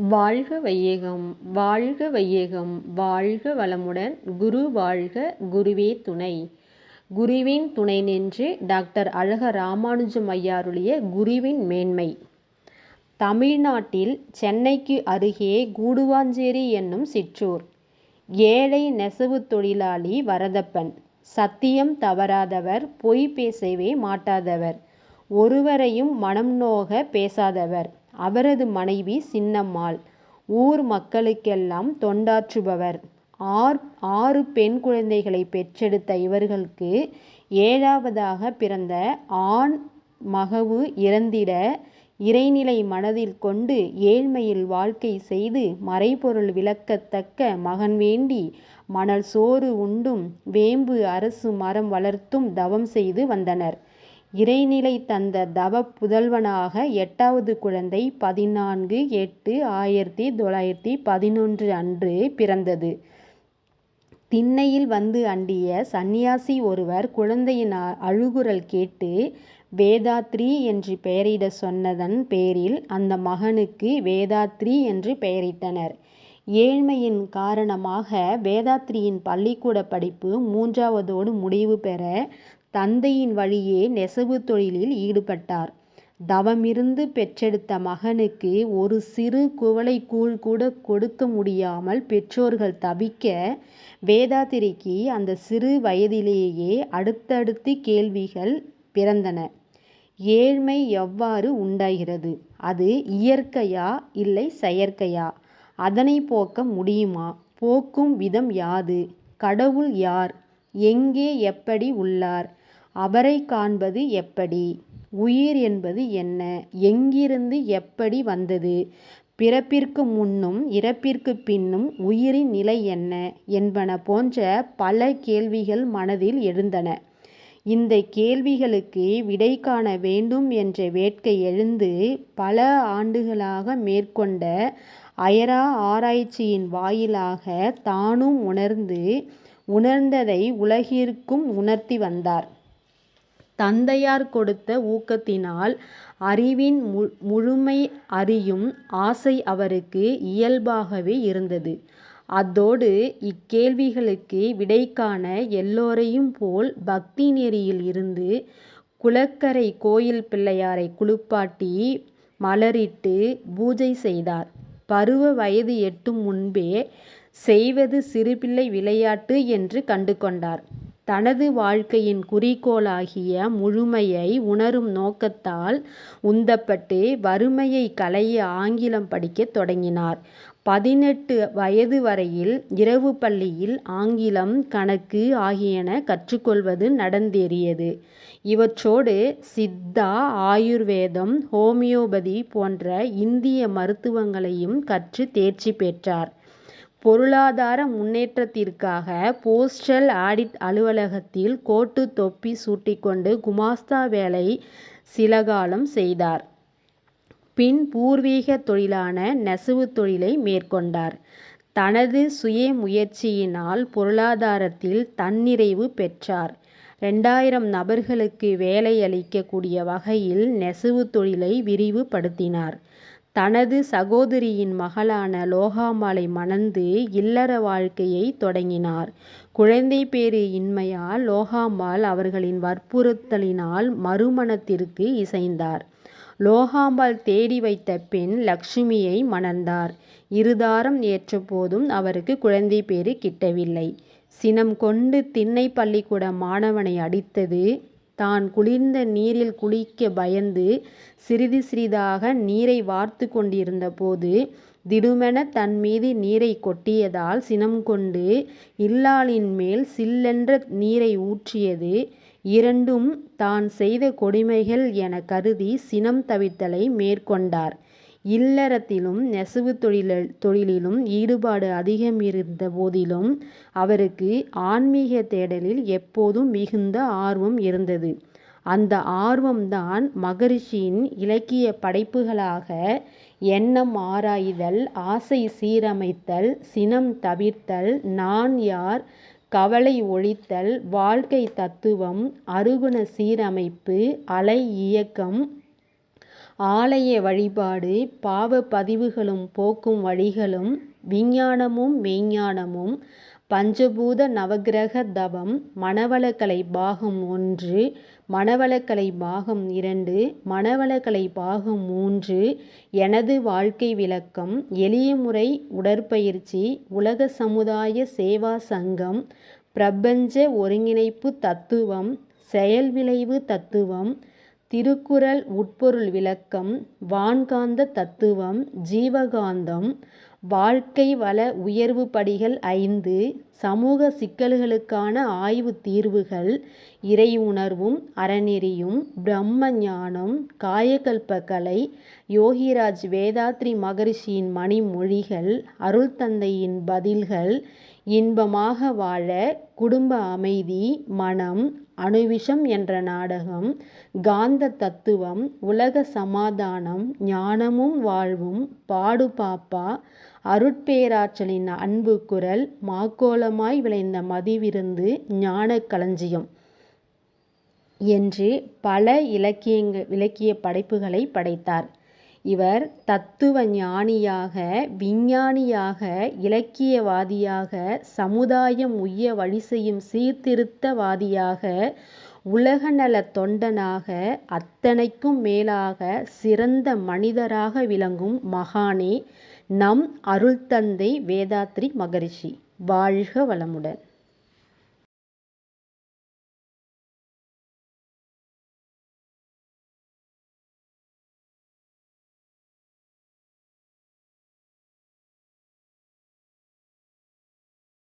வாழ்க வையகம் வாழ்க வையகம் வாழ்க வளமுடன் குரு வாழ்க குருவே துணை. குருவின் துணை நின்று டாக்டர் அழக ராமானுஜம் ஐயாருடைய குருவின் மேன்மை. தமிழ்நாட்டில் சென்னைக்கு அருகே கூடுவாஞ்சேரி என்னும் சிற்றூர். ஏழை நெசவுத் தொழிலாளி வரதப்பன். சத்தியம் தவறாதவர் பொய் பேசவே மாட்டாதவர். ஒருவரையும் மனம் நோக பேசாதவர். அவரது மனைவி சின்னம்மாள். ஊர் மக்களுக்கெல்லாம் தொண்டாற்றுபவர். ஆர் ஆறு பெண் குழந்தைகளை பெற்றெடுத்த இவர்களுக்கு ஏழாவதாக பிறந்த ஆண் மகவு இறந்திட இறைநிலை மனதில் கொண்டு ஏழ்மையில் வாழ்க்கை செய்து மறைபொருள் விளக்கத்தக்க மகன் வேண்டி மணல் சோறு உண்டும் வேம்பு அரசு மரம் வளர்த்தும் தவம் செய்து வந்தனர். இறைநிலை தந்த தவப் புதல்வனாக எட்டாவது குழந்தை பதினான்கு எட்டு ஆயிரத்தி தொள்ளாயிரத்தி பதினொன்று அன்று பிறந்தது. திண்ணையில் வந்து அண்டிய சந்நியாசி ஒருவர் குழந்தையின் அழுகுரல் கேட்டு வேதாத்ரி என்று பெயரிடச் சொன்னதன் பேரில் அந்த மகனுக்கு வேதாத்ரி என்று பெயரிட்டனர். ஏழ்மையின் காரணமாக வேதாத்ரியின் பள்ளிக்கூடப் படிப்பு மூன்றாவதோடு முடிவு பெற தந்தையின் வழியே நெசவுத் தொழிலில் ஈடுபட்டார். தவமிருந்து பெற்றெடுத்த மகனுக்கு ஒரு சிறு குவளைக்கூழ் கூட கொடுக்க முடியாமல் பெற்றோர்கள் தவிக்க வேதாத்திரிக்கு அந்த சிறு வயதிலேயே அடுத்தடுத்து கேள்விகள் பிறந்தன. ஏழ்மை எவ்வாறு உண்டாகிறது? அது இயற்கையா இல்லை செயற்கையா? அதனைப் போக்க முடியுமா? போக்கும் விதம் யாது? கடவுள் யார்? எங்கே எப்படி உள்ளார்? அவரைக் காண்பது எப்படி? உயிர் என்பது என்ன? எங்கிருந்து எப்படி வந்தது? பிறப்பிற்கு முன்னும் இறப்பிற்குப் பின்னும் உயிரின் நிலை என்ன? என்பன போன்ற பல கேள்விகள் மனதில் எழுந்தன. இந்தக் கேள்விகளுக்கு விடை காண வேண்டும் என்ற வேட்கை எழுந்து பல ஆண்டுகளாக மேற்கொண்ட அயரா ஆராய்ச்சியின் வாயிலாக தானும் உணர்ந்து உணர்ந்ததை உலகிற்கும் உணர்த்தி வந்தார். தந்தையார் கொடுத்த ஊக்கத்தினால் அறிவின் முழுமை அறியும் ஆசை அவருக்கு இயல்பாகவே இருந்தது. அதோடு இக்கேள்விகளுக்கு விடை காண எல்லோரையும் போல் பக்தி நெறியில் இருந்து குளக்கரை கோயில் பிள்ளையாரைக் குளிப்பாட்டி மலரிட்டு பூஜை செய்தார். பருவ வயது எட்டும் முன்பே செய்வது சிறுபிள்ளை விளையாட்டு என்று கண்டு கொண்டார். தனது வாழ்க்கையின் குறிக்கோளாகிய முழுமையை உணரும் நோக்கத்தால் உந்தப்பட்டு வறுமையைக் களைய ஆங்கிலம் படிக்கத் தொடங்கினார். பதினெட்டு வயது வரையில் இரவு பள்ளியில் ஆங்கிலம் கணக்கு ஆகியன கற்றுக் கொள்வது நடந்தேறியது. இவற்றோடு சித்தா ஆயுர்வேதம் ஹோமியோபதி போன்ற இந்திய மருத்துவங்களையும் கற்றுத் தேர்ச்சி பெற்றார். பொருளாதார முன்னேற்றத்திற்காக போஸ்டல் ஆடிட் அலுவலகத்தில் கோட்டு தொப்பி சூட்டிக்கொண்டு குமாஸ்தா வேலை சிலகாலம் செய்தார். பின் பூர்வீகத் தொழிலான நெசவுத் தொழிலை மேற்கொண்டார். தனது சுய முயற்சியினால் பொருளாதாரத்தில் தன்னிறைவு பெற்றார். இரண்டாயிரம் நபர்களுக்கு வேலையளிக்கக் கூடிய வகையில் நெசவுத் தொழிலை விரிவுபடுத்தினார். தனது சகோதரியின் மகளான லோகாம்பாளை மணந்து இல்லற வாழ்க்கையைத் தொடங்கினார். குழந்தை பேறு இன்மையால் லோகாம்பாள் அவர்களின் வற்புறுத்தலினால் மறுமணத்திற்கு இசைந்தார். லோகாம்பாள் தேடி வைத்த பெண் லட்சுமியை மணந்தார். இருதாரம் ஏற்றபோதும் அவருக்கு குழந்தை பேறு கிட்டவில்லை. சினம் கொண்டு திண்ணைப் பள்ளிக்கூட மாணவனை அடித்தது தான் குளிர்ந்த நீரில் குளிக்கப் பயந்து சிறிது சிறிதாக நீரை வார்த்துக் கொண்டிருந்த போது திடுமெனத் தன் மீது நீரைக் கொட்டியதால் சினம் கொண்டு இல்லாளின் மேல் சில்லென்ற நீரை ஊற்றியது இரண்டும் தான் செய்த கொடுமைகள் எனக் கருதி சினம் தவிர்த்தலை மேற்கொண்டார். இல்லறத்திலும் நெசவுத் தொழிலிலும் ஈடுபாடு அதிகம் இருந்த போதிலும் அவருக்கு ஆன்மீக தேடலில் எப்போதும் மிகுந்த ஆர்வம் இருந்தது. அந்த ஆர்வம்தான் மகரிஷியின் இலக்கியப் படைப்புகளாக எண்ணம் ஆராய்தல் ஆசை சீரமைத்தல் சினம் தவிர்த்தல் நான் யார் கவலை ஒழித்தல் வாழ்க்கைத் தத்துவம் அறுகுண சீரமைப்பு அலை இயக்கம் ஆலய வழிபாடு பாவ பதிவுகளும் போக்கும் வழிகளும் விஞ்ஞானமும் மெய்ஞ்ஞானமும் பஞ்சபூத நவக்கிரக தவம் மணவளக்கலை பாகம் ஒன்று மணவளக்கலை பாகம் இரண்டு மணவளக்கலை பாகம் மூன்று எனது வாழ்க்கை விளக்கம் எளிய முறை உடற்பயிற்சி உலக சமுதாய சேவா சங்கம் பிரபஞ்ச ஒருங்கிணைப்பு தத்துவம் செயல் விளைவு தத்துவம் திருக்குறள் உட்பொருள் விளக்கம் வான்காந்த தத்துவம் ஜீவகாந்தம் வாழ்க்கை வள உயர்வு படிகள் ஐந்து சமூக சிக்கல்களுக்கான ஆய்வு தீர்வுகள் இறை உணர்வும் அறநெறியும் பிரம்ம ஞானம் காயகல்ப யோகிராஜ் வேதாத்ரி மகரிஷியின் மணிமொழிகள் அருள் தந்தையின் பதில்கள் இன்பமாக வாழ குடும்ப அமைதி மனம் அணுவிஷம் என்ற நாடகம் காந்த தத்துவம் உலக சமாதானம் ஞானமும் வாழ்வும் பாடு பாப்பா அருட்பேராற்றலின் அன்பு குரல் மாக்கோலமாய் விளைந்த மதிவிருந்து ஞான களஞ்சியம் என்று பல இலக்கியங்க இலக்கிய படைப்புகளை படைத்தார். இவர் தத்துவ ஞானியாக விஞ்ஞானியாக இலக்கியவாதியாக சமுதாயம் உய்ய வழி செய்யும் சீர்திருத்தவாதியாக உலகநல தொண்டனாக அத்தனைக்கும் மேலாக சிறந்த மனிதராக விளங்கும் மகானே நம் அருள்தந்தை வேதாத்ரி மகரிஷி. வாழ்க வளமுடன்.